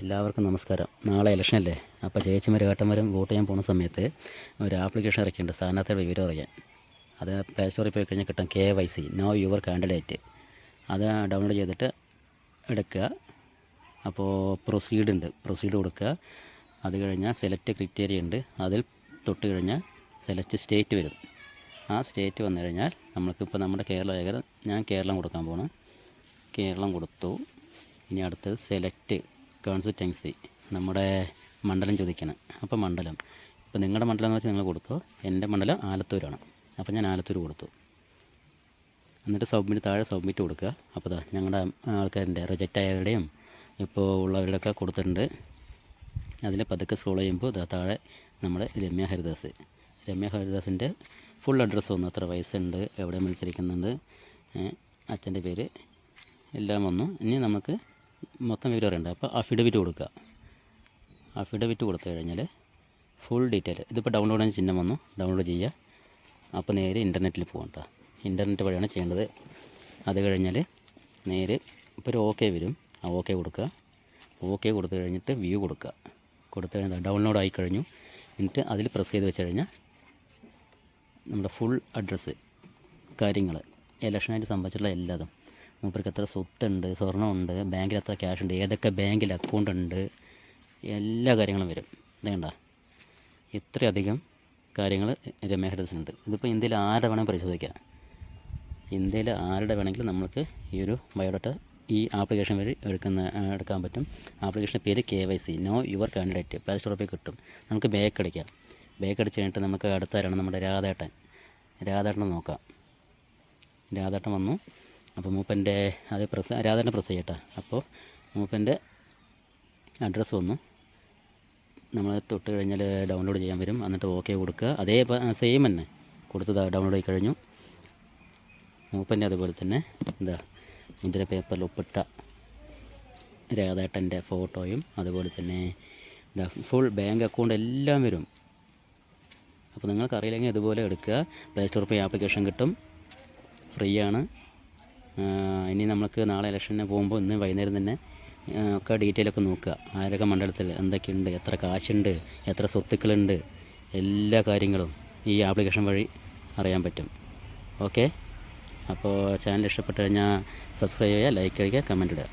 എല്ലാവർക്കും നമസ്കാരം. നാളെ ഇലക്ഷൻ അല്ലേ? അപ്പോൾ ചേച്ചിമാരും ഏട്ടന്മാരും വോട്ട് ചെയ്യാൻ പോകുന്ന സമയത്ത് ഒരു ആപ്ലിക്കേഷൻ ഇറക്കിയിട്ടുണ്ട്. സ്ഥാനാർത്ഥിയുടെ വിവരം അറിയാൻ. അത് പ്ലേ സ്റ്റോറിൽ പോയി കഴിഞ്ഞാൽ കിട്ടും K Y C know your candidate അത് ഡൗൺലോഡ് ചെയ്തിട്ട് എടുക്കുക. അപ്പോൾ പ്രൊസീഡ് ഉണ്ട്. പ്രൊസീഡ് കൊടുക്കുക. അത് കഴിഞ്ഞാൽ സെലക്ട് ക്രിറ്റേറിയ ഉണ്ട്. അതിൽ തൊട്ട് കഴിഞ്ഞാൽ സെലക്ട് സ്റ്റേറ്റ് വരും. ആ സ്റ്റേറ്റ് വന്നു കഴിഞ്ഞാൽ നമ്മൾക്കിപ്പോൾ നമ്മുടെ കേരളം ഏകദേശം ഞാൻ കേരളം കൊടുക്കാൻ പോകണം കേരളം കൊടുത്തു. ഇനി അടുത്തത് സെലക്ട് കോൺസിസ്റ്റൻസി നമ്മുടെ മണ്ഡലം ചോദിക്കണം. അപ്പോൾ മണ്ഡലം. ഇപ്പോൾ നിങ്ങളുടെ മണ്ഡലം എന്ന് വെച്ചാൽ നിങ്ങൾ കൊടുത്തു? എന്റെ മണ്ഡലം ആലത്തൂരാണ്. അപ്പോൾ ഞാൻ ആലത്തൂർ കൊടുത്തു. എന്നിട്ട് സബ്മിറ്റ് താഴെ സബ്മിറ്റ് കൊടുക്കുക. അപ്പോൾ അതാ ഞങ്ങളുടെ ആൾക്കാരുടെ റിജക്റ്റ് ആയവരുടെയും ഇപ്പോൾ ഉള്ളവരുടെയൊക്കെ കൊടുത്തിട്ടുണ്ട്. അതിൽ പതുക്കെ സ്ക്രോൾ ചെയ്യുമ്പോൾ ഇതാ താഴെ നമ്മുടെ രമ്യ ഹരിദാസ്. രമ്യ ഹരിദാസിന്റെ ഫുൾ അഡ്രസ്സ് വന്നു. എത്ര വയസ്സുണ്ട്? എവിടെ മത്സരിക്കുന്നുണ്ട്? അച്ഛന്റെ പേര് എല്ലാം വന്നു. ഇനി നമുക്ക് മൊത്തം വിവരം അറിയണ്ട. അപ്പോൾ അഫിഡവിറ്റ് കൊടുക്കുക. അഫിഡവിറ്റ് കൊടുത്തു കഴിഞ്ഞാൽ ഫുൾ ഡീറ്റെയിൽ ഇതിപ്പോൾ ഡൗൺലോഡ് ചെയ്യാൻ ചിഹ്നം വന്നു. ഡൗൺലോഡ് ചെയ്യുക. അപ്പോൾ നേരെ ഇന്റർനെറ്റിൽ പോകണ്ട ഇന്റർനെറ്റ് വഴിയാണ് ചെയ്യേണ്ടത്. അത് കഴിഞ്ഞാൽ നേരെ ഇപ്പോൾ ഒരു ഓക്കെ വരും. ആ ഓക്കെ കൊടുക്കുക. ഓക്കെ കൊടുത്തു കഴിഞ്ഞിട്ട് വ്യൂ കൊടുക്കുക. കൊടുത്തു കഴിഞ്ഞാൽ ഡൗൺലോഡ് ആയി കഴിഞ്ഞു. എന്നിട്ട് അതിൽ പ്രസ് ചെയ്ത് വെച്ച് കഴിഞ്ഞാൽ നമ്മുടെ ഫുൾ അഡ്രസ്സ് കാര്യങ്ങൾ ഇലക്ഷനായിട്ട് സംബന്ധിച്ചുള്ള എല്ലാതും. മൂപ്പർക്ക് എത്ര സ്വത്തുണ്ട് സ്വർണമുണ്ട് ബാങ്കിൽ എത്ര ക്യാഷ് ഉണ്ട് ഏതൊക്കെ ബാങ്കിൽ അക്കൗണ്ട് ഉണ്ട് എല്ലാ കാര്യങ്ങളും വരും. ഇതേണ്ട ഇത്രയധികം കാര്യങ്ങൾ രമ്യ ഹരിദാസിനുണ്ട് ഇതിപ്പോൾ ഇന്ത്യയിൽ ആരുടെ വേണമെങ്കിൽ പരിശോധിക്കാം. ഇന്ത്യയിൽ ആരുടെ വേണമെങ്കിലും നമുക്ക് ഈ ഒരു ബയോഡാറ്റ ഈ ആപ്ലിക്കേഷൻ വഴി എടുക്കുന്ന എടുക്കാൻ പറ്റും. ആപ്ലിക്കേഷന്റെ പേര് K Y C. Know your candidate. Play സ്റ്റോറിൽ കിട്ടും. നമുക്ക് ബേക്ക് അടിക്കാം. ബേക്ക് അടിച്ച് കഴിഞ്ഞിട്ട് നമുക്ക് അടുത്താരാണ് നമ്മുടെ രാധേട്ടൻ. രാധേട്ടനെ നോക്കാം. രാധേട്ടൻ വന്നു. അപ്പോൾ മൂപ്പന്റെ അത് പ്രസ് രാധാന്റെ പ്രസ് ചെയ്യട്ടെ അപ്പോൾ മൂപ്പന്റെ അഡ്രസ്സ് വന്നു. നമ്മൾ തൊട്ട് കഴിഞ്ഞാൽ ഡൗൺലോഡ് ചെയ്യാൻ വരും. എന്നിട്ട് ഓക്കെ കൊടുക്കുക. അതേ സെയിം തന്നെ. കൊടുത്തത് ഡൗൺലോഡ് ആയി കഴിഞ്ഞു. മൂപ്പന്റെ അതുപോലെ തന്നെ എന്താ മുദ്ര പേപ്പറിൽ ഒപ്പിട്ട രാധേട്ടന്റെ ഫോട്ടോയും അതുപോലെ തന്നെ എന്താ ഫുൾ ബാങ്ക് അക്കൗണ്ട് എല്ലാം വരും. അപ്പോൾ നിങ്ങൾക്കറിയില്ലെങ്കിൽ ഇതുപോലെ എടുക്കുക. പ്ലേ സ്റ്റോർ പേ ആപ്ലിക്കേഷൻ കിട്ടും. ഫ്രീ ആണ്. ഇനി നമുക്ക് നാളെ ഇലക്ഷന് പോകുമ്പോൾ ഇന്ന് വൈകുന്നേരം തന്നെ ഒക്കെ ഡീറ്റെയിലൊക്കെ നോക്കുക. ആരൊക്കെ മണ്ഡലത്തിൽ എന്തൊക്കെയുണ്ട് എത്ര കാശുണ്ട് എത്ര സ്വത്തുക്കളുണ്ട് എല്ലാ കാര്യങ്ങളും ഈ ആപ്ലിക്കേഷൻ വഴി അറിയാൻ പറ്റും. ഓക്കെ അപ്പോൾ ചാനൽ ഇഷ്ടപ്പെട്ട് കഴിഞ്ഞാൽ സബ്സ്ക്രൈബ് ചെയ്യുക ലൈക്ക് ചെയ്യുക കമന്റ് ഇടുക.